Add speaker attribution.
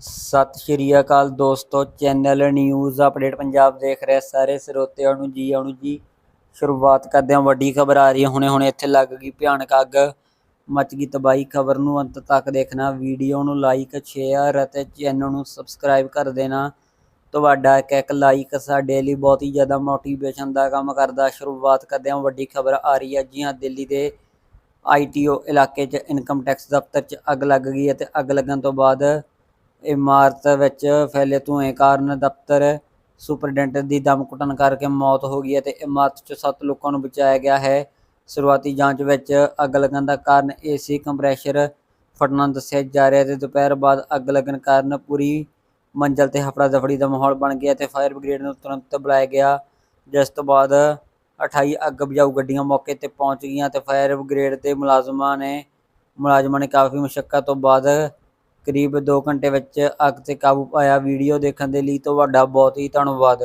Speaker 1: ਸਤਿ ਸ਼੍ਰੀ ਅਕਾਲ ਦੋਸਤੋ, channel news update Punjab ਦੇਖ ਰਹੇ ਸਾਰੇ ਸਰੋਤਿਆਂ ਨੂੰ ਜੀ ਆਉਣ ਜੀ। ਸ਼ੁਰੂਆਤ ਕਰਦੇ ਹਾਂ, ਵੱਡੀ ਖਬਰ ਆ ਰਹੀ ਹੈ। ਹੁਣੇ ਹੁਣੇ ਇੱਥੇ ਲੱਗ ਗਈ ਭਿਆਨਕ ਅੱਗ। ਮਚ ਗਈ ਤਬਾਹੀ ਖਬਰ ਨੂੰ ਅੰਤ ਤੱਕ ਦੇਖਣਾ। ਵੀਡੀਓ ਨੂੰ ਲਾਈਕ ਸ਼ੇਅਰ ਅਤੇ ਚੈਨਲ ਨੂੰ ਸਬਸਕ੍ਰਾਈਬ ਕਰ ਦੇਣਾ। ਤੁਹਾਡਾ ਇੱਕ ਇੱਕ ਲਾਈਕ ਸਾਡੇ ਲਈ ਬਹੁਤ ਹੀ ਜ਼ਿਆਦਾ ਮੋਟੀਵੇਸ਼ਨ ਦਾ ਕੰਮ ਕਰਦਾ। ਸ਼ੁਰੂਆਤ ਕਰਦੇ ਹਾਂ, ਵੱਡੀ ਖਬਰ ਆ ਰਹੀ ਹੈ। ਜੀ ਹਾਂ, ਦਿੱਲੀ ਦੇ ਆਈਟੀਓ ਇਲਾਕੇ 'ਚ ਇਨਕਮ ਟੈਕਸ ਦਫ਼ਤਰ 'ਚ ਅੱਗ ਲੱਗ ਗਈ ਅਤੇ ਅੱਗ ਲੱਗਣ ਤੋਂ ਬਾਅਦ ਇਮਾਰਤ ਵਿੱਚ ਫੈਲੇ ਧੂਏ ਕਾਰਨ ਦਫ਼ਤਰ ਸੁਪਰਡੈਂਟ ਦੀ ਦਮ ਘੁੱਟਣ ਕਰਕੇ ਮੌਤ ਹੋ ਗਈ ਹੈ ਤੇ ਇਮਾਰਤ 'ਚ ਸੱਤ ਲੋਕਾਂ ਨੂੰ ਬਚਾਇਆ ਗਿਆ ਹੈ। ਸ਼ੁਰੂਆਤੀ ਜਾਂਚ ਵਿੱਚ ਅੱਗ ਲੱਗਣ ਦਾ ਕਾਰਨ ਏਸੀ ਕੰਪਰੈਸ਼ਰ ਫਟਣਾ ਦੱਸਿਆ ਜਾ ਰਿਹਾ ਤੇ ਦੁਪਹਿਰ ਬਾਅਦ ਅੱਗ ਲੱਗਣ ਕਾਰਨ ਪੂਰੀ ਮੰਜ਼ਲ ਤੇ ਹਫੜਾ ਦਫੜੀ ਦਾ ਮਾਹੌਲ ਬਣ ਗਿਆ ਤੇ ਫਾਇਰ ਬ੍ਰਿਗੇਡ ਨੂੰ ਤੁਰੰਤ ਬੁਲਾਇਆ ਗਿਆ। ਜਿਸ ਤੋਂ ਬਾਅਦ 28 ਅੱਗ ਬੁਝਾਊ ਗੱਡੀਆਂ ਮੌਕੇ ਤੇ ਪਹੁੰਚ ਗਈਆਂ ਤੇ ਫਾਇਰ ਬ੍ਰਿਗੇਡ ਦੇ ਮੁਲਾਜ਼ਮਾਂ ਨੇ ਮੁਲਾਜ਼ਮਾਂ ਨੇ ਕਾਫੀ ਮੁਸ਼ਕਲ ਤੋਂ ਬਾਅਦ ਕਰੀਬ 2 ਘੰਟੇ ਵਿੱਚ ਅੱਗ ਤੇ ਕਾਬੂ ਪਾਇਆ। ਵੀਡੀਓ ਦੇਖਣ ਦੇ ਲਈ ਤੁਹਾਡਾ ਬਹੁਤ ਹੀ ਧੰਨਵਾਦ।